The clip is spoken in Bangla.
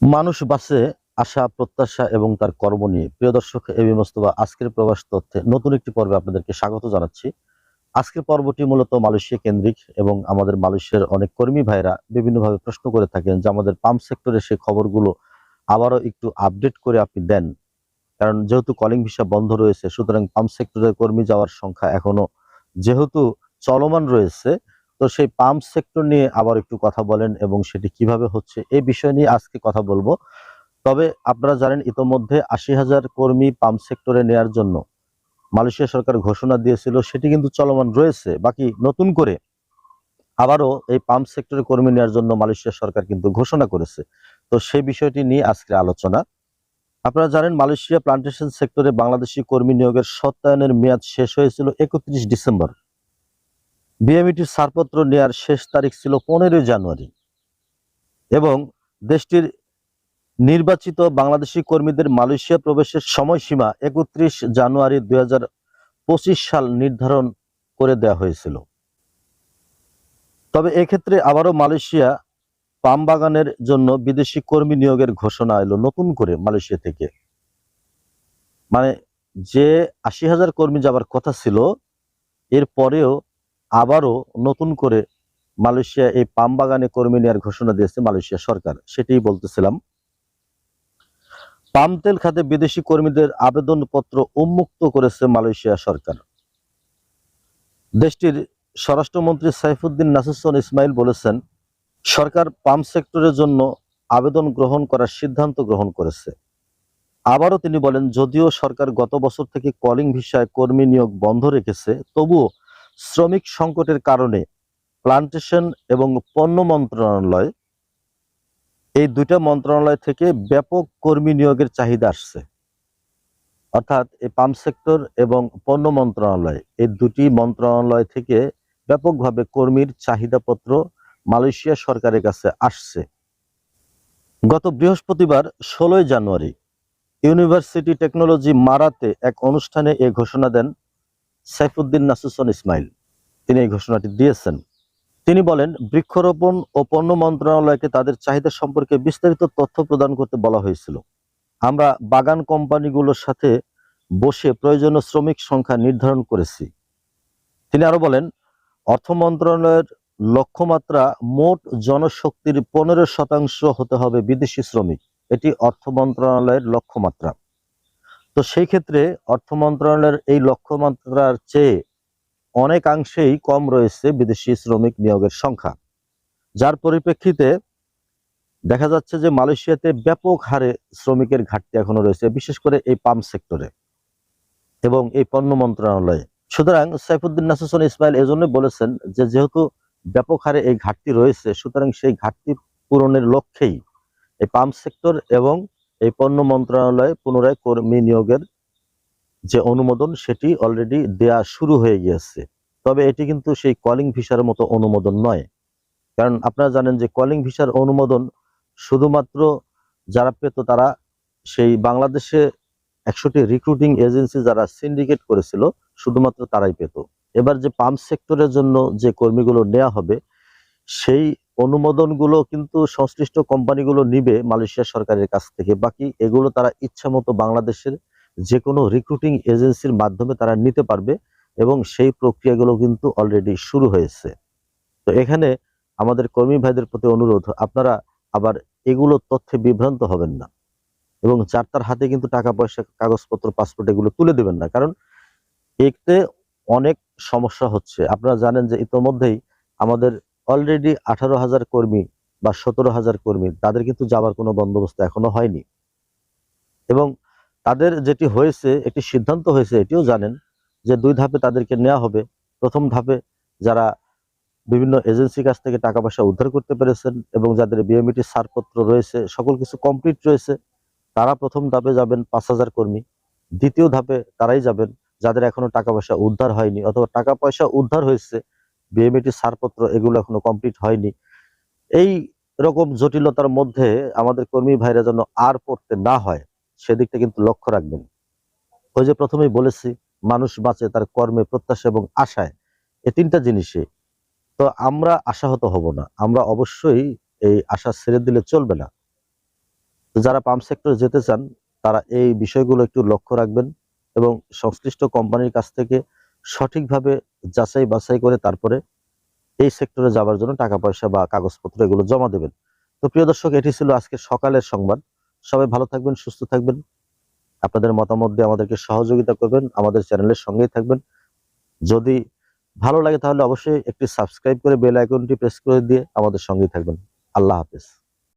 মানুষ বাসে আশা, প্রত্যাশা এবং তার কর্ম নিয়ে। প্রিয় দর্শক এবি মোস্তফা, আজকের প্রবাস তথ্যে নতুন একটি পর্বে আপনাদেরকে স্বাগত জানাচ্ছি। আজকের পর্বটি মূলত মালয়েশিয়া কেন্দ্রিক এবং আমাদের মালয়েশিয়ার অনেক কর্মী ভাইরা বিভিন্নভাবে প্রশ্ন করে থাকেন যে আমাদের পাম্প সেক্টরে সেই খবরগুলো আবারও একটু আপডেট করে আপনি দেন। কারণ যেহেতু কলিং ভিসা বন্ধ রয়েছে, সুতরাং পাম্প সেক্টরের কর্মী যাওয়ার সংখ্যা এখনও যেহেতু চলমান রয়েছে তো সেই পাম্প সেক্টর নিয়ে আবার একটু কথা বলেন এবং সেটি কীভাবে হচ্ছে এই বিষয় নিয়ে আজকে কথা বলব। তবে আপনারা জানেন, ইতোমধ্যে আশি হাজার কর্মী পাম্প সেক্টরে নেয়ার জন্য মালয়েশিয়া সরকার ঘোষণা দিয়েছিল, সেটি কিন্তু চলমান রয়েছে। বাকি নতুন করে আবারও এই পাম্প সেক্টরে কর্মী নেওয়ার জন্য মালয়েশিয়া সরকার কিন্তু ঘোষণা করেছে। তো সেই বিষয়টি নিয়ে আজকে আলোচনা। আপনারা জানেন, মালয়েশিয়া প্লান্টেশন সেক্টরে বাংলাদেশি কর্মী নিয়োগের সত্যায়নের মেয়াদ শেষ হয়েছিল একত্রিশ ডিসেম্বর। বিএমইটির ছাড়পত্র নেওয়ার শেষ তারিখ ছিল পনেরোই জানুয়ারি এবং দেশটির নির্বাচিত বাংলাদেশি কর্মীদের মালয়েশিয়া প্রবেশের সময়সীমা একত্রিশ জানুয়ারি দুই হাজার পঁচিশ সাল নির্ধারণ করে দেওয়া হয়েছিল। তবে এক্ষেত্রে আবারও মালয়েশিয়া পাম বাগানের জন্য বিদেশি কর্মী নিয়োগের ঘোষণা এলো নতুন করে মালয়েশিয়া থেকে। মানে যে আশি হাজার কর্মী যাবার কথা ছিল, এর পরেও আবারও নতুন করে মালয়েশিয়া এই পাম বাগানে কর্মী নেওয়ার ঘোষণা দিয়েছে মালয়েশিয়া সরকার। সেটাই বলতেছিলাম। পাম তেল খাতে বিদেশি কর্মীদের আবেদনপত্র উন্মুক্ত করেছে মালয়েশিয়া সরকার। দেশটির স্বরাষ্ট্রমন্ত্রী সাইফুদ্দিন নাসুসন ইসমাইল বলেছেন, সরকার পাম্প সেক্টরের জন্য আবেদন গ্রহণ করার সিদ্ধান্ত গ্রহণ করেছে। আবারও তিনি বলেন, যদিও সরকার গত বছর থেকে কলিং ভিসায় কর্মী নিয়োগ বন্ধ রেখেছে, তবুও শ্রমিক সংকটের কারণে প্লান্টেশন এবং পণ্য মন্ত্রণালয়, এই দুইটা মন্ত্রণালয় থেকে ব্যাপক কর্মী নিয়োগের চাহিদা আসছে। অর্থাৎ এই পাম্প সেক্টর এবং পণ্য মন্ত্রণালয়, এই দুটি মন্ত্রণালয় থেকে ব্যাপকভাবে কর্মীর চাহিদাপত্র মালয়েশিয়া সরকারের কাছে আসছে। গত বৃহস্পতিবার ষোলোই জানুয়ারি, ইউনিভার্সিটি টেকনোলজি মারাতে এক অনুষ্ঠানে এ ঘোষণা দেন সাইফুদ্দিন নাসুসন ইসমাইল। তিনি এই ঘোষণাটি দিয়েছেন। তিনি বলেন, বৃক্ষরোপণ ও পণ্য মন্ত্রণালয়কে তাদের চাহিদা সম্পর্কে বিস্তারিত তথ্য প্রদান করতে বলা হয়েছিল। আমরা বাগান কোম্পানিগুলোর সাথে বসে প্রয়োজনীয় শ্রমিক সংখ্যা নির্ধারণ করেছি। তিনি আরও বলেন, অর্থ মন্ত্রণালয়ের লক্ষ্যমাত্রা মোট জনশক্তির পনেরো শতাংশ হতে হবে বিদেশি শ্রমিক। এটি অর্থ মন্ত্রণালয়ের লক্ষ্যমাত্রা। তো সেই ক্ষেত্রে অর্থ মন্ত্রণালয়ের এই লক্ষ্যমাত্রার চেয়ে অনেকাংশেই কম রয়েছে বিদেশি শ্রমিক নিয়োগের সংখ্যা। যার পরিপ্রেক্ষিতে দেখা যাচ্ছে যে মালয়েশিয়াতে ব্যাপক হারে শ্রমিকের ঘাটতি এখনও রয়েছে, বিশেষ করে এই পাম্প সেক্টরে এবং এই পণ্য মন্ত্রণালয়ে। সুতরাং সাইফুদ্দিন নাসুসন ইসমাইল এজন্য বলেছেন যে যেহেতু ব্যাপক হারে এই ঘাটতি রয়েছে, সুতরাং সেই ঘাটতি পূরণের লক্ষ্যেই এই পাম্প সেক্টর এবং এই পণ্য মন্ত্রণালয়ে পুনরায় কর্মী নিয়োগের যে অনুমোদন, সেটি অলরেডি দেয়া শুরু হয়ে গিয়েছে। তবে এটি কিন্তু সেই কলিং ভিসার মতো অনুমোদন নয়। কারণ আপনারা জানেন যে কলিং ভিসার অনুমোদন শুধুমাত্র যারা পেত তারা সেই বাংলাদেশে একশোটি রিক্রুটিং এজেন্সি যারা সিন্ডিকেট করেছিল, শুধুমাত্র তারাই পেত। এবার যে পাম্প সেক্টরের জন্য যে কর্মীগুলো নেওয়া হবে, সেই অনুমোদনগুলো কিন্তু সংশ্লিষ্ট কোম্পানিগুলো নিবে মালয়েশিয়া সরকারের কাছ থেকে। বাকি এগুলো তারা ইচ্ছা মতো বাংলাদেশের যে কোনো রিক্রুটিং এজেন্সির মাধ্যমে তারা নিতে পারবে এবং সেই প্রক্রিয়াগুলো কিন্তু অলরেডি শুরু হয়েছে। তো এখানে আমাদের কর্মী ভাইদের প্রতি অনুরোধ, আপনারা আবার এগুলো তথ্যে বিভ্রান্ত হবেন না এবং যার তার হাতে কিন্তু টাকা পয়সা, কাগজপত্র পাসপোর্ট এগুলো তুলে দেবেন না। কারণ এতে অনেক সমস্যা হচ্ছে। আপনারা জানেন যে ইতোমধ্যেই আমাদের অলরেডি আঠারো হাজার কর্মী বা সতেরো হাজার কর্মী, তাদের কিন্তু যাবার কোনো বন্দোবস্ত এখনও হয়নি। এবং তাদের যেটি হয়েছে, একটি সিদ্ধান্ত হয়েছে, এটিও জানেন যে দুই ধাপে তাদেরকে নেওয়া হবে। প্রথম ধাপে যারা বিভিন্ন এজেন্সির কাছ থেকে টাকা পয়সা উদ্ধার করতে পেরেছেন এবং যাদের বিএমইটি ছাড়পত্র রয়েছে, সকল কিছু কমপ্লিট রয়েছে, তারা প্রথম ধাপে যাবেন পাঁচ হাজার কর্মী। দ্বিতীয় ধাপে তারাই যাবেন, যাদের এখনও টাকা পয়সা উদ্ধার হয়নি অথবা টাকা পয়সা উদ্ধার হয়েছে বিএমইটি ছাড়পত্র এগুলো এখনও কমপ্লিট হয়নি। এই রকম জটিলতার মধ্যে আমাদের কর্মী ভাইরা যেন আর পড়তে না হয়, সেদিকটা কিন্তু লক্ষ্য রাখবেন। ওই যে প্রথমেই বলেছি, মানুষ বাঁচে তার কর্মে প্রত্যাশা এবং আশায়। এই তিনটা জিনিসে তো আমরা আশাহত হব না, আমরা অবশ্যই এই আশা ছেড়ে দিলে চলবে না। যারা পাম্প সেক্টরে যেতে চান, তারা এই বিষয়গুলো একটু লক্ষ্য রাখবেন এবং সংশ্লিষ্ট কোম্পানির কাছ থেকে সঠিকভাবে যাচাই বাছাই করে তারপরে এই সেক্টরে যাওয়ার জন্য টাকা পয়সা বা কাগজপত্র এগুলো জমা দেবেন। তো প্রিয় দর্শক, এটি ছিল আজকে সকালের সংবাদ। সবাই ভালো থাকবেন, সুস্থ থাকবেন। আপনাদের মতামত দিয়ে আমাদেরকে সহযোগিতা করবেন। আমাদের চ্যানেলের সঙ্গেই থাকবেন। যদি ভালো লাগে তাহলে অবশ্যই একটি সাবস্ক্রাইব করে বেল আইকনটি প্রেস করে দিয়ে আমাদের সঙ্গেই থাকবেন। আল্লাহ হাফেজ।